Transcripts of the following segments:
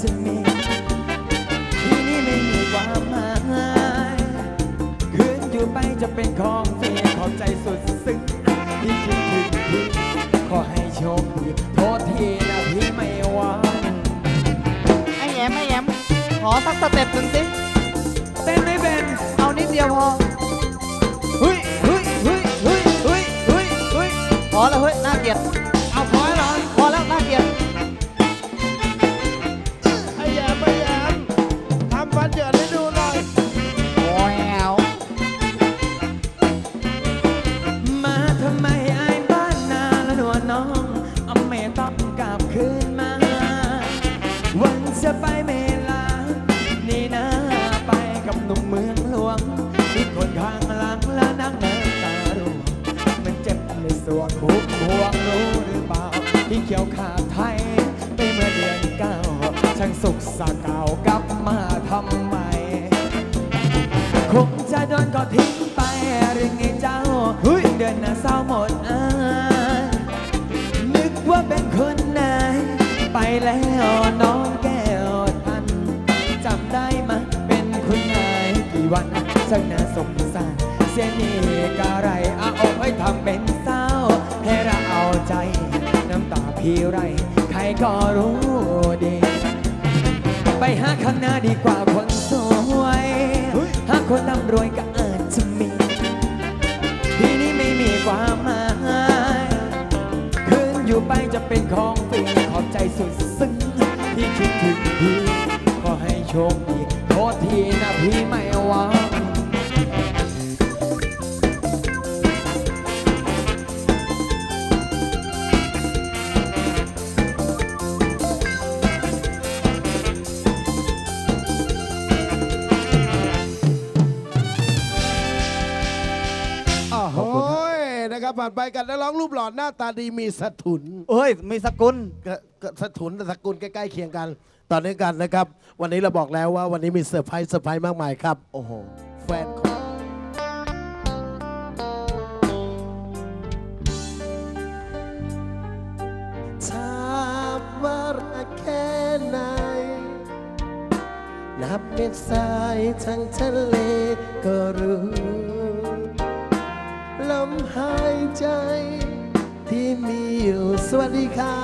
จะมีที่นี่ไม่มีความหมายคืนอยู่ไปจะเป็นของฟรีขอบใจสุดซึ้งที่คิดถึงพี่ขอให้โชคดีโทษทีนะพี่ไม่ไหวไอ้แหยมไอ้แหยมขอสักสเต็ปหนึ่งสิเต้นไม่เป็นเอานิดเดียวพอเฮ้ยเฮ้ยเฮ้ยเฮ้ยเฮ้ยเฮ้ยเฮ้ยพอแล้วเฮ้ยน่าเกลียด ที่เขียวขาดไทยไปเมื่อเดือนเก้าช่างสุขสาเก่ากลับมาทำไม คงจะโดนก็ทิ้งไปหรือไงเจ้าเดินหน้าเศร้าหมดอายนึกว่าเป็นคนไหนไปแล้วน้องแก้วทันจำได้มะเป็นคุณนายกี่วันช่างน่าสงสารเสียนี่กะไรอาโอ้ยทำเป็นเศร้าให้เราเอาใจ น้ำตาพี่ไร ใครก็รู้ดี ไปหาข้างหน้าดีกว่าคนสวย หาคนร่ำรวยก็อาจจะมี ที่นี่ไม่มีความหมายคืนอยู่ไปจะเป็นของฟรีขอบใจสุดซึ้งที่คิดถึงพี่ ขอให้โชคดีโทษทีนะพี่ไม่หวัง ผ่านไปกันนักร้องรูปหล่อหน้าตาดีมีสถุนเอ้ย มีสกุลก็ก็สถุนแต่สกุลใกล้ๆเคียงกัน ตอนนี้กันนะครับ วันนี้เราบอกแล้วว่าวันนี้มีเซอร์ไพรส์เซอร์ไพรส์มากมายครับ โอ้โห แฟนของ ถามว่ารักแค่ไหน นับเม็ดทรายทั้งทะเลก็รู้ล มหายใจ ที่มีอยู่สวัสดีค่ะ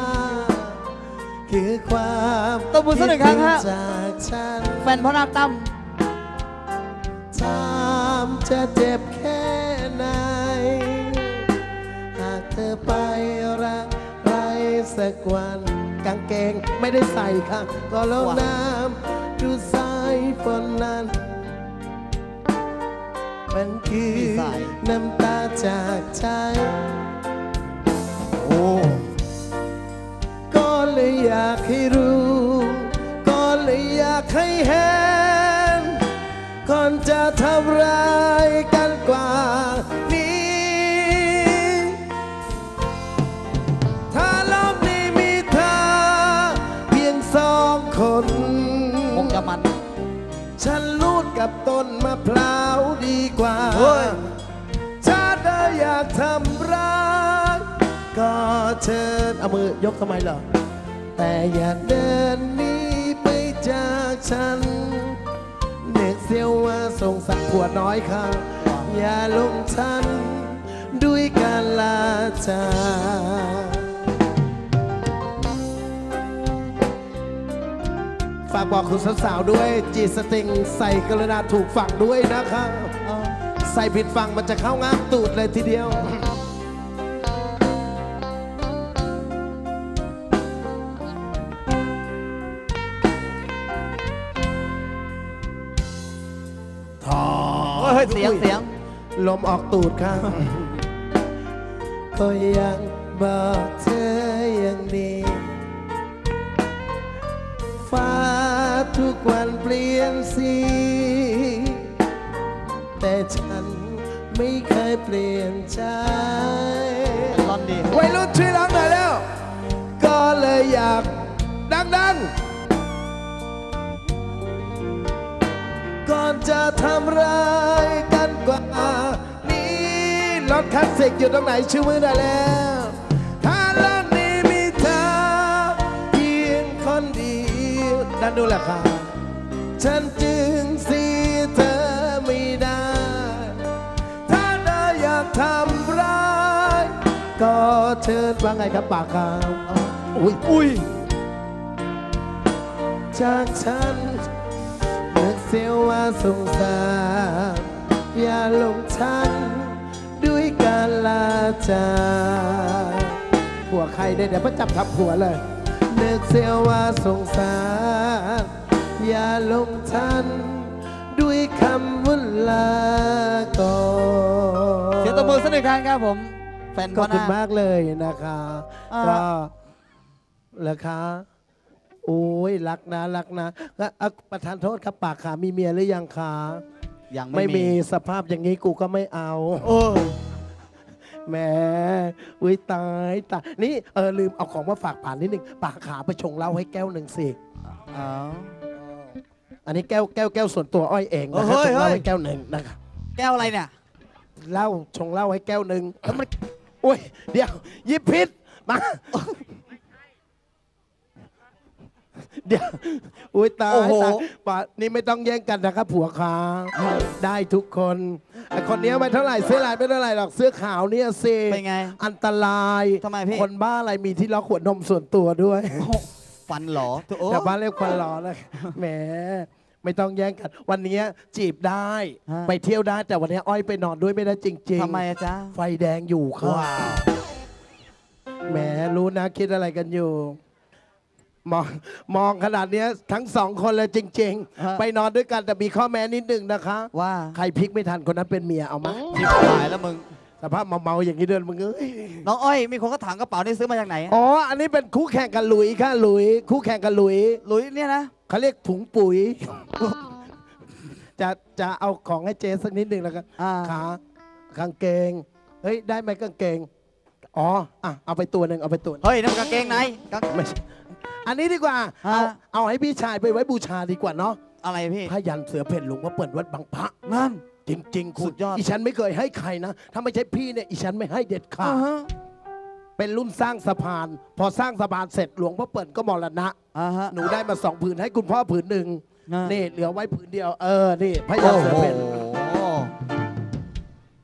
คือความตบมือสักหนึ่งครั้งฮะคิดถึจากฉันแฟนพ่อนาคตั้มถามจะเจ็บแค่ไหน หากเธอไปรักไรสักวัน กางเกงไม่ได้ใส่ค่ะก็ลงน้ำดูสายฝนนั้น มันคือน้ำตาจากใจ โอ้ ก็เลยอยากให้รู้ ก็เลยอยากให้เห็นก่อนจะทำร้าย เอามือยกทำไมเหรอ แต่อย่าเดินหนีไปจากฉันเด็กเสียวว่าสงสารผัวน้อยค่ะ อย่าลงฉัน ด้วยการลาจากฝากบอกคุณสาวๆด้วยจีสติงใส่กระดาษถูกฝังด้วยนะครับ ใส่ผิดฝั่งมันจะเข้าง้างตูดเลยทีเดียว งเสียง ลมออกตูดครับ ก็ยังบอกเธออย่างนี้ ฟ้าทุกวันเปลี่ยนสี แต่ฉันไม่เคยเปลี่ยนใจรอนดีวัยรุ่นช่วยร้องหน่อยแล้ว ก็เลยอยากดังๆ ก่อนจะทำร้าย ลาสสิกอยู่ตรงไหนชื่อมือได้แล้วถ้าโลกนี้มีเธอเพียงคนเดียวด้านนู้นแหละค่ะฉันจึงเสียเธอไม่ได้ ถ้าเธออยากทำร้ายก็เชิญว่าไงครับปากคำอุ้ยอุ้ยจากฉันนึกเสียว่าสงสารอย่าลงฉัน ลาจากผัวใครได้เดี๋ยวประจับทับผัวเลยนึกเสียว่าสงสาร อย่าหลงฉัน ด้วยคำวุ่นลาก่อนเสียงตบมือสักหนึ่งครั้งครับผม แฟนขอบคุณพ่อนามากเลยนะคะอ่าก็ราคาโอ้ยรักนะรักนะแล้วอะประธานโทษครับปากขามีเมียหรือยังคะยังไม่ไม่มีมีสภาพอย่างนี้กูก็ไม่เอา โอ้ แหมอุ้ยตายตายนี่เออลืมเอาของมาฝากผ่านนิดนึงปากขาไปชงเหล้าให้แก้วหนึ่งสิอ๋ออันนี้แก้วแก้วแก้วส่วนตัวอ้อยเองนะเฮ้คะยชงเหล้าเฮ้ยให้แก้วหนึ่งนะครับแก้วอะไรเนี่ยเหล้าชงเหล้าให้แก้วหนึ่งแล้วมันโอ้ยเดี๋ยวยิบพิษมา เดี๋ยวอุ้ยตายโอ้โห ตายป่านี่ไม่ต้องแย่งกันนะครับ ผัวขาได้ทุกคนไอคนเนี้ยไม่เท่าไหร่เสื้อลายไม่เท่าไหร่หรอกเสื้อขาวเนี่ยสิเป็นไงอันตรายทำไมพี่ คนบ้าอะไรมีที่ล็อกขวดนมส่วนตัวด้วยฟันเหรอโอ้ แต่บ้านเรียกควันล้อนะแหมไม่ต้องแย่งกัน วันนี้จีบได้ ฮะ ไปเที่ยวได้แต่วันนี้อ้อยไปนอนด้วยไม่ได้จริงๆทำไมอะจ๊ะไฟแดงอยู่ค่ะว้าวแหมรู้นะคิดอะไรกันอยู่ มองมองขนาดเนี้ยทั้งสองคนเลยจริงๆไปนอนด้วยกันแต่มีข้อแม้นิดหนึ่งนะคะ ว่าใครพลิกไม่ทันคนนั้นเป็นเมียเอามาชิบหายแล้วมึง สภาพเมาๆอย่างนี้เดินมึงเอ้ยน้องอ้อยมีคนก็ถามกระเป๋านี่ซื้อมาจากไหนอ๋ออันนี้เป็นคู่แข่งกับหลุยค่ะหลุยคู่แข่งกับหลุยหลุยเนี่ยนะเขาเรียกถุงปุ๋ย จะจะเอาของให้เจสักนิดหนึ่งแล้วกัน อ่าขากางเกง เฮ้ย ได้ไหมกางเกง อ๋อ อะ เอาไปตัวหนึ่งเอาไปตัวหนึ่งเฮ้ยนั่นมันกางเกงในกางไม่ใช่ อันนี้ดีกว่าฮะเอา เอาให้พี่ชายไปไว้บูชาดีกว่าเนาะ อะไรพี่พยันเสือเพ่นหลวงพ่อเปิดวัดบางพระนั่น จริงๆ คุสุณดยอด อีฉันไม่เคยให้ใครนะ ถ้าไม่ใช่พี่เนี่ย อีฉันไม่ให้เด็ดขาด อ่าฮะเป็นรุ่นสร้างสะพาน พอสร้างสะพานเสร็จหลวงพ่อเปิดก็มรณะ อ่าฮะ หนูได้มาสองผืนให้คุณพ่อผืนหนึ่ง อ่านี่เหลือไว้ผืนเดียว เออ นี่พยัโอ้นเสือโหเพ่น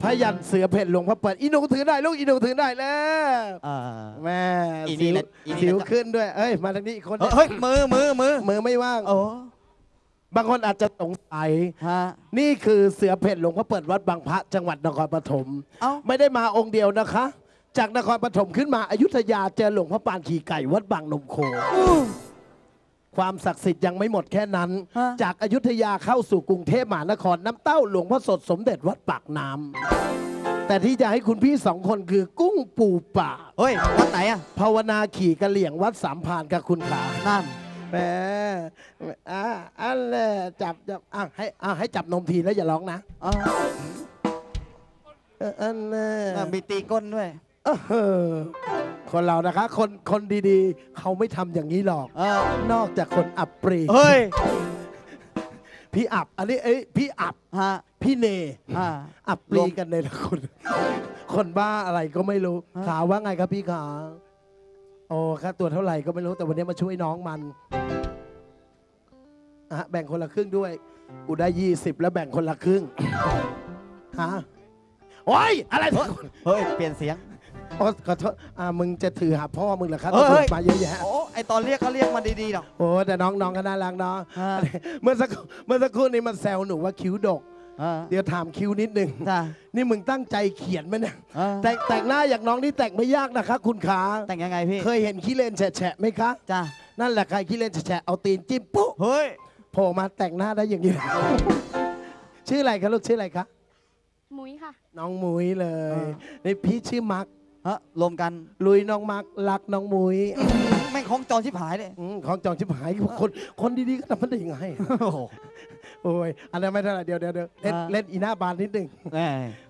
พยันเสือเพ่นหลวงพ่อเปิดอีหนูถือได้ลูกอีหนูถือได้แล้วอ่าแม่อีนี่สิวแหละอีนี่แหละ สิวขึ้นด้วยเอ้ยมาทางนี้อีกคนเฮ้ยมือมือมือมือไม่ว่าง โอ้บางคนอาจจะสงสัย ฮะ นี่คือเสือเพ่นหลวงพ่อเปิดวัดบางพระจังหวัดนครปฐมเอ้า ไม่ได้มาองค์เดียวนะคะ จากนครปฐมขึ้นมาอายุทยาเจอหลวงพ่อปานขี่ไก่วัดบางนมโค ความศักดิ์สิทธิ์ยังไม่หมดแค่นั้น ฮะ จากอายุทยาเข้าสู่กรุงเทพมหานครน้ำเต้าหลวงพ่อสดสมเด็จวัดปากน้ำแต่ที่จะให้คุณพี่สองคนคือกุ้งปูป่าเฮ้ยวัดไหนอะภาวนาขี่กระเหลี่ยงวัดสามพรานกับคุณขา นั่น แหมอ่าอันเลยจับจับอะให้อะให้จับนมทีแล้วอย่าร้องนะอ่าเอออันเลยน่ะมีตีก้นด้วยเออ คนเรานะคะ คนคนดีๆ เขาไม่ทำอย่างนี้หรอก เออนอกจากคนอับปรีเฮ้ยพี่อับ อันนี้เอ้ยพี่อับ ฮะ พี่เนอ่า อับปรีกันเลยละคน คนบ้าอะไรก็ไม่รู้ฮะขาว่าไงครับพี่ขาโอ้ค่าตัวเท่าไหร่ก็ไม่รู้แต่วันนี้มาช่วยน้องมันอะแบ่งคนละครึ่งด้วย กูได้ยี่สิบแล้วแบ่งคนละครึ่งฮะโอ้ยอะไรเฮ้ยเปลี่ยนเสียง โอ้ขอโทษอ่ามึงจะถือหาพ่อมึงเหรอครับเฮ้ย ตำรวจมาเยอะแยะ โอ้ไอตอนเรียกเขาเรียกมาดีๆหรอก โอ้แต่น้องๆก็น่ารักเนาะฮะเมื่อสักเมื่อสักครู่นี้มันแซวหนูว่าคิ้วดก อ่าเดี๋ยวถามคิ้วนิดหนึ่งจ้านี่มึงตั้งใจเขียนไหมเนี่ยอ่าแต่งแต่งหน้าอย่างน้องนี่แต่งไม่ยากนะคะ คุณขาแต่งยังไงพี่เคยเห็นขี้เลนแฉะๆไหมคะ จ้านั่นแหละใครขี้เลนแฉะๆเอาตีนจิ้มปุ๊บเฮ้ยโผล่มาแต่งหน้าได้อย่างนี้ ชื่ออะไรคะลูกชื่ออะไรคะ มุ้ยค่ะ น้องมุ้ยเลยอ่านี่พี่ชื่อมัก ฮะรวมกันลุยน้องมักรักน้องมุ้ยแม่งของจองชิบหายเลยอืมของจองชิบหายคนคนดีๆก็ทำมันได้ยังไงโอ้โหโอ้ยอันนั้นไม่เท่าไหร่เดี๋ยวเดี๋ยวเดี๋ยวเล่นอ่าเล่นอีหน้าบานนิดหนึ่งแหม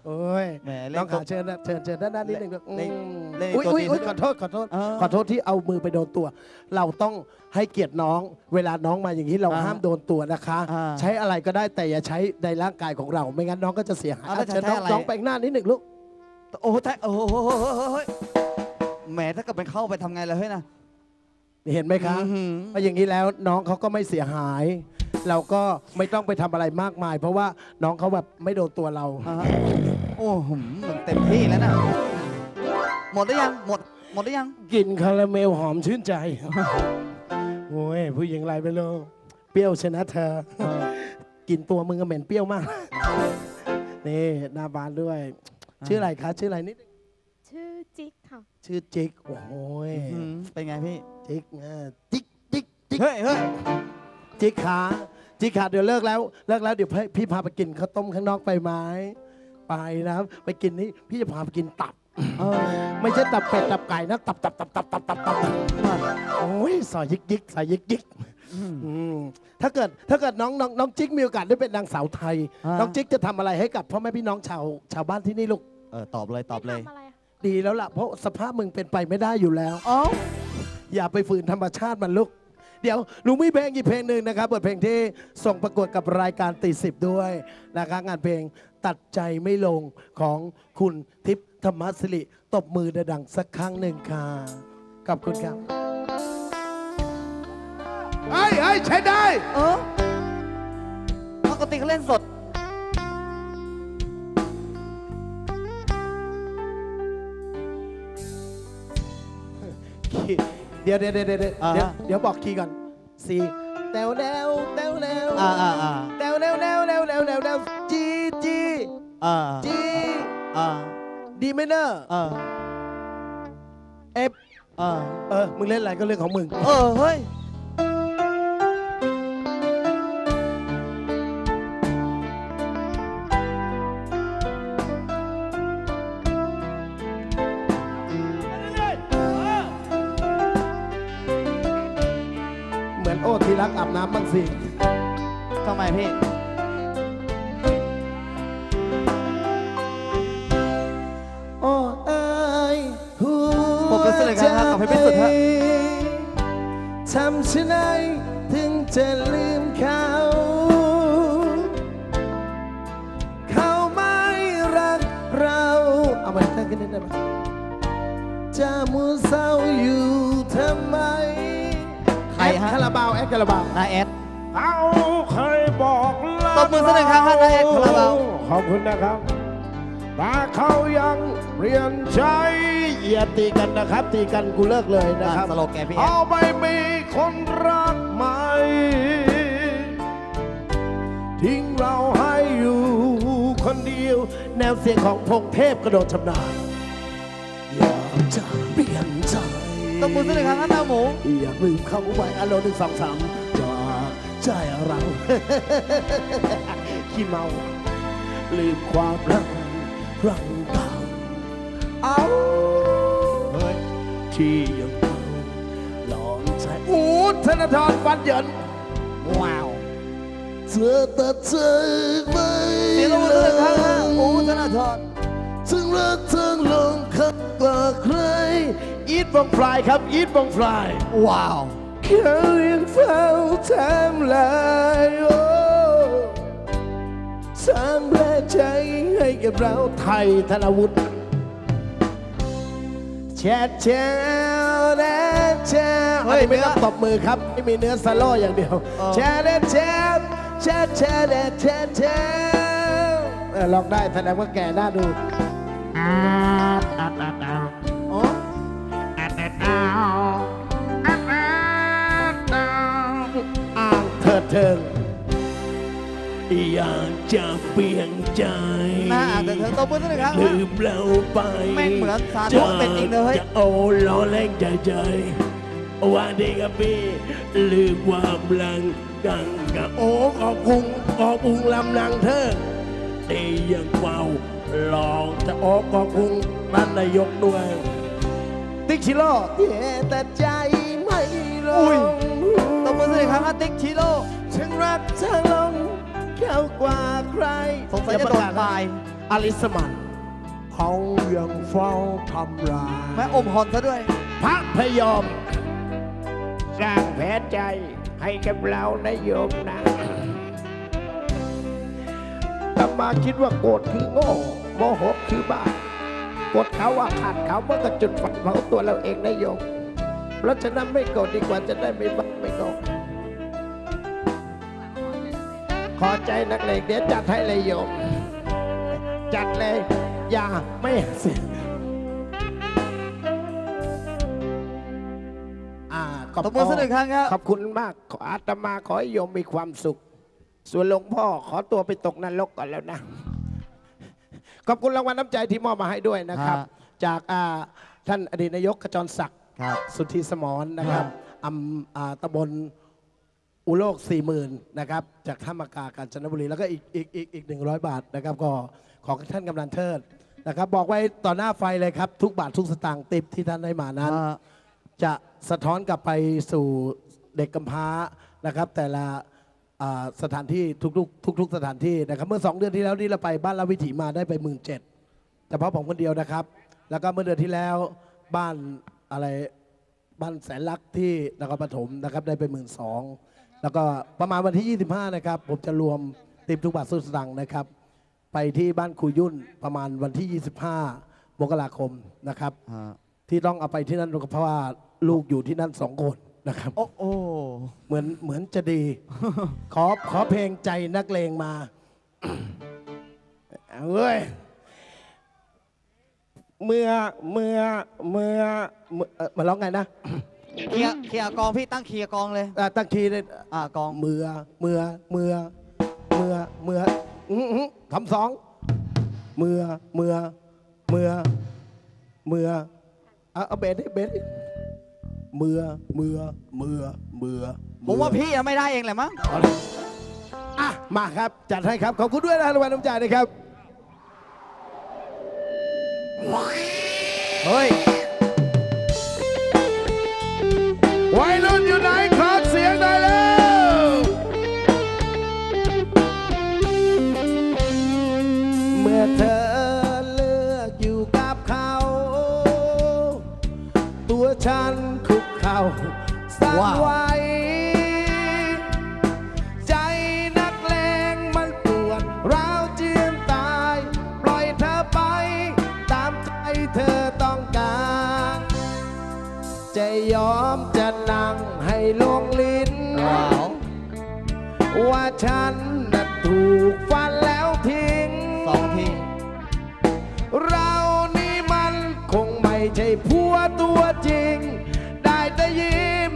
โอ้ยแหมเล่นน้องขาตัวเชิญนะเชิญเชิญด้านหน้านิดหนึ่งเล่นอืมเล่นอุ้ยตัวอุ้ยดีอุ้ยซะขอโทษขอโทษเออขอโทษที่เอามือไปโดนตัว เราต้องให้เกียรติน้อง เวลาน้องมาอย่างนี้เราอ่าห้ามโดนตัวนะคะอ่าใช้อะไรก็ได้แต่อย่าใช้ในร่างกายของเรา ไม่งั้นน้องก็จะเสียหายอ่าแล้วอะเชิญจะใช้น้องอะไรน้องแปลงหน้านิดหนึ่งลูก โอ้โหแท้โอ้โหเฮ้ยแหมถ้าเกิดเป็นเข้าไปทำไงล่ะเฮ้ยนะ เห็นไหมคะอื้อหือเพราะอย่างนี้แล้วน้องเขาก็ไม่เสียหาย เราก็ไม่ต้องไปทำอะไรมากมาย เพราะว่าน้องเขาแบบไม่โดนตัวเรา อ่าฮะโอ้โหมันเต็มที่แล้วนะหมดหรือยังหมดหมดหรือยังกลิ่นคาราเมลหอมชื่นใจ โอ้ยผู้หญิงไรไม่รู้เปรี้ยวชนะเธอกลิ่นตัวมึงก็เหม็นเปรี้ยวมาก นี่หน้าบานด้วย ชื่ออะไรคะชื่ออะไรนิดนึงชื่อจิ๊กค่ะ ชื่อจิ๊กโอ้โหยอื้อหือเป็นไงพี่ จิ๊กอ่าจิ๊กจิ๊กจิ๊กเฮ้ยเฮ้ยจิ๊กขาจิ๊กขาเดี๋ยวเลิกแล้วเลิกแล้วเดี๋ยวพี่พี่พาไปกินข้าวต้มข้างนอกไปไหมไปนะครับ ไปกินนี่พี่จะพาไปกินตับ เออไม่ใช่ตับเป็ดตับไก่นะตับตับตับตับตับตับตับโอ้ยสอยยิกยิกสอยยิกยิก อืมอืมถ้าเกิดถ้าเกิดน้องน้องน้องจิ๊กมีโอกาสได้เป็นนางสาวไทย อ่า น้องจิ๊กจะทำอะไรให้กับพ่อแม่พี่น้องชาวชาวบ้านที่นี่ลูก เออตอบเลยตอบเลย ทำอะไรอะดีแล้วล่ะ เพราะสภาพมึงเป็นไปไม่ได้อยู่แล้วอ๋ออย่าไปฝืนธรรมชาติมันลูก เดี๋ยวหนูมีเพลงอีกเพลงหนึ่งนะครับบทเพลงที่ส่งประกวดกับรายการตีสิบด้วยนะครับงานเพลงตัดใจไม่ลงของคุณทิพย์ธรรมศิริตบมือดังๆสักครั้งหนึ่งค่ะขอบคุณครับ เฮ้ยเฮ้ยใช้ได้ เออปกติเขาเล่นสดคีย์เดี๋ยวเดี๋ยวเดี๋ยวเดี๋ยวเดี๋ยวอ่าฮะ เดี๋ยวบอกคีย์ก่อนสี่แตวแนวแตวแนวอ่าอ่าอ่าแตวแนวแนวแนวแนวแนวแนวจีจีอ่าจีอ่าดีไมเนอร์อ่าเอฟอ่าเออมึงเล่นอะไรก็เรื่องของมึง เออเฮ้ย บน้ำบ้างสิทำไมพี่ โอ้เอ้ยหูผมเป็นเสน่ห์ครับกับเพชรพิสุทธิ์ฮะ ทำฉันไงถึงจะลืมเขา เขาไม่รักเรา เอาไปตั้งกันนิดได้ไหมจะมัวเศร้าอยู่ทำไม ใครฮะแอดคาราบาวแอดคาราบาวนายแอดเขาเคยบอกลาตบมือสักหนึ่งครั้งครับนายเอ็ดคาราบาวขอบคุณนะครับแต่เขายังเปลี่ยนใจอย่าตีกันนะครับ ตีกันกูเลิกเลยนะครับสโลแกนพี่แอดเอาไปมีคนรักใหม่ทิ้งเราให้อยู่คนเดียว แนวเสียงของพงเทพกระโดดชำนาญอยากจะเปลี่ยนใจ ตบมือสักหนึ่งครั้งครับหน้าหมู อยากลืมเขาไว้อารมณ์หนึ่งสองสามจากใจเราขี้เมา ลืมความรักครั้งเก่าเอาเฮ้ยที่ยังเก่าหลอนใจอูดธนทรฟันเหยินว้าวเธอตัดใจไม่เสียงตบมือสักหนึ่งครั้งฮะโอ้ธนาธรถึงรักทั้งลงคักกว่าใคร อีทวงพลายครับ อีทวงพลาย ว้าวเขายนเฝ้าทำลายโอ้สามแรกใจให้กับเราไทยธนวุฒิแชทแชทแชทแชทเฮ้ยไม่ต้องตบมือครับ ไม่มีเนื้อซโลอย่างเดียวแชทแชทแชทแชทแชทแชทลองได้แสดงว่าแก่น่าดู เถิดเทิง อยากจะเปลี่ยนใจหน้าอ่านแต่เธอตบมือสักหนึ่งครั้งฮะลืมเราไปแม่งเหมือนสาธุเป็นจริงเลยเฮ้ยจะโอ้ล้อเล่นใจใจวันเด็กกับพี่ลืมความหลังกังกับโอ้ขอบคุงขอบคุงลำลังเธอตียังเฝ้าลองจะโอ้ขอบคุงท่านนายกด้วยติ๊กชิโร่แต่ใจไม่ลอุ้ยงตบมือสักหนึ่งครั้งฮะติ๊กชิโร่ ฉันรักเธอลงเข้ากว่าใครสงสัยจะโดนตายอลิสมันเขายังเฝ้าทำลายแม่อมหอนซะด้วย พระพยอม สร้างแผนใจให้กับเรานายโยมนะตมาคิดว่าโกรธคือโง่โมโหคือบ้ากดเขาว่าขาดเขาเมื่อก็จุดฝันเผาตัวเราเองนายโยมราะฉะนั้นไม่โกรธดีกว่าจะได้ไม่บ้าไม่โกรธ ขอใจนักเลงเดี๋ยวจัดให้เลยโยม จัดเลย อย่าไม่เสียอ่าขอบตบมือสักหนึ่งครั้งครับขอบคุณมาก ขออาตมาขอให้โยมมีความสุข ส่วนหลวงพ่อขอตัวไปตกนรกก่อนแล้วนะ ขอบคุณรางวัลน้ำใจที่มอบมาให้ด้วยนะครับฮะจากอ่าท่านอดีตนายกขจรศักดิ์ครับสุทธิสมรนะครับฮะอำอ่าตำบล อุโลกสี่หมื่นนะครับจากท่ามากากาญจนบุรี แล้วก็อีกอีกอีกอีกหนึ่งร้อยบาทนะครับก็ของท่านกำนันเทิดนะครับบอกไว้ต่อหน้าไฟเลยครับ ทุกบาททุกสตางค์ติบที่ท่านได้มานั้นอ่าจะสะท้อนกลับไปสู่เด็กกำพร้านะครับ แต่ละอ่าสถานที่ทุกๆทุก ๆ สถานที่นะครับ เมื่อสองเดือนที่แล้วนี่เราไปบ้านลาวิถีมาได้ไปหมื่นเจ็ดเฉพาะผมคนเดียวนะครับ แล้วก็เมื่อเดือนที่แล้วบ้านอะไรบ้านแสนลักษณ์ที่นครปฐมนะครับได้ไปหมื่นสอง แล้วก็ประมาณวันที่ 25 นะครับ ผมจะรวมติมทุกบาทสุดสตังค์นะครับ ไปที่บ้านครูยุ่นประมาณวันที่ 25มกราคมนะครับอ่าที่ต้องเอาไปที่นั่นก็เพราะว่าลูกอยู่ที่นั่นสองคนนะครับ โอ้โอ้เหมือนเหมือนจะดี ขอขอเพลงใจนักเลงมา เอาเว้ย เมื่อเมื่อเมื่อเมื่อเอ่อมาร้องไงนะ เคลียร์เคลียร์กองพี่ตั้งเคลียร์กองเลย อะตั้งคีย์เลยอ่ากอง เมื่อเมื่อเมื่อเมื่อเมื่ออื้อหือคำสองเมื่อเมื่อเมื่อเมื่อเอาเอาเบสดิเบสดิเมื่อเมื่อเมื่อเมื่อผมว่าพี่ยังไม่ได้เองแหละมั้งเอาเลยอะ มาครับ จัดให้ครับ ขอบคุณด้วยนะรางวัลน้ำใจนะครับ เฮ้ยวัย ว่าตัวจริง ได้แต่ยิ้ม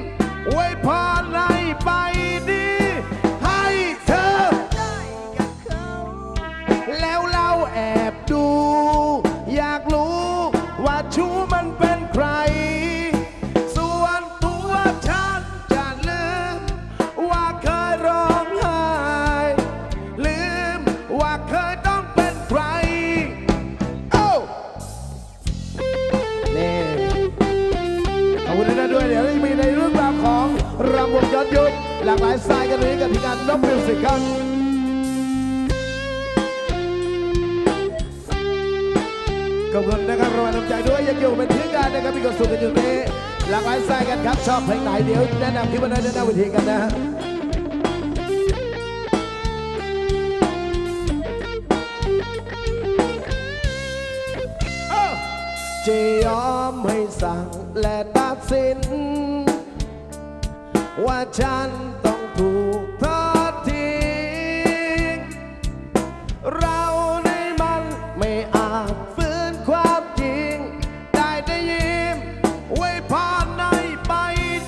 ไว้พรไห้ไปดี ให้เธอ ได้กับเขา แล้วเราแอบดู อยากรู้ว่าชูมันเป็นใคร หลากหลายสไตล์กันนี้กับทีมงานนกมิวสิกครับขอบคุณนะครับรางวัลน้ำใจด้วยยังอยู่เป็นทีมงานนะครับมีความสุขกันอยู่นี้หลากหลายสายกันครับชอบเพลงไหนเดี๋ยวแนะนำที่วันนั้นแนะนำวิธีกันนะฮะจะยอมให้สั่งและตัดสิน ว่าฉันต้องถูกทอดทิ้งเราในมันไม่อาจฝืนความจริง ได้ได้ยิ้มไว้พรในไป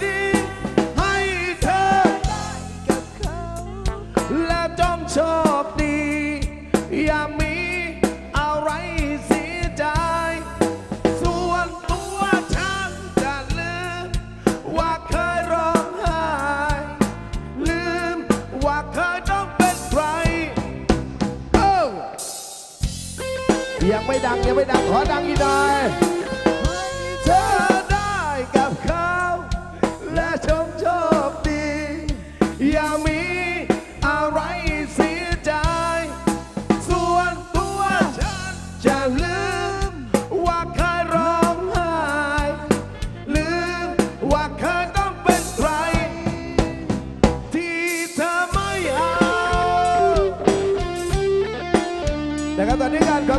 ดี ให้เธอได้กับเขา และจงโชค ไม่ดังยังไม่ดังขอดังอีกหน่อย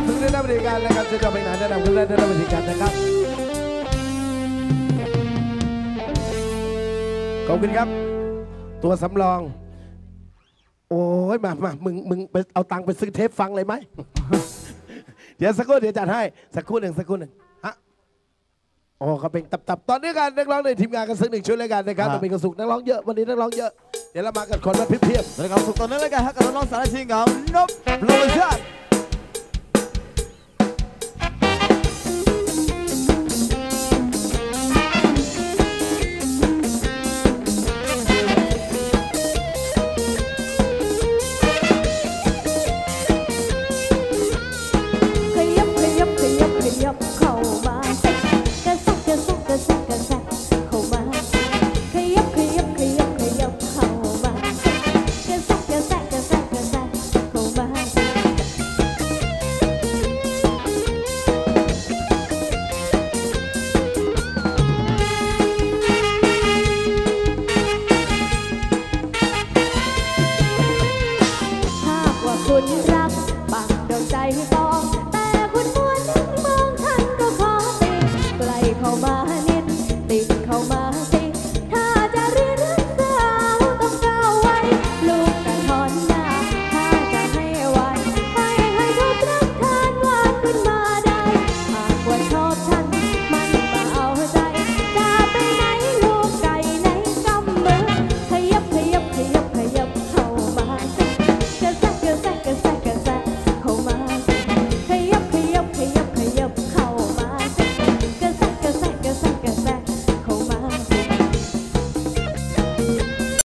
ตอนนี้การขอบถึงได้นำบริการนะครับจะจะไปไหนแนะนำคุณได้นำบริการนะครับขอบคุณครับ ตัวสำรอง โอ้ยมามามึงมึงไปเอาตังค์ไปซื้อเทปฟังเลยไหม เดี๋ยวสักครู่เดี๋ยวจัดให้สักครู่หนึ่งสักครู่หนึ่งฮะโอ้เขาเป็นตับตับๆตอนนี้การนักร้องในทีมงานกันสักหนึ่งชุดเลยกันนะครับครับ ต้องเป็นกระสุกนักร้องเยอะวันนี้นักร้องเยอะเดี๋ยวเรามากันคนละเพียบแล้วก็สุขตอนนี้แล้วกันฮะกับน้องๆสารชิงของนบโปรโมชั่น รักปักดวงใจให้ต้อง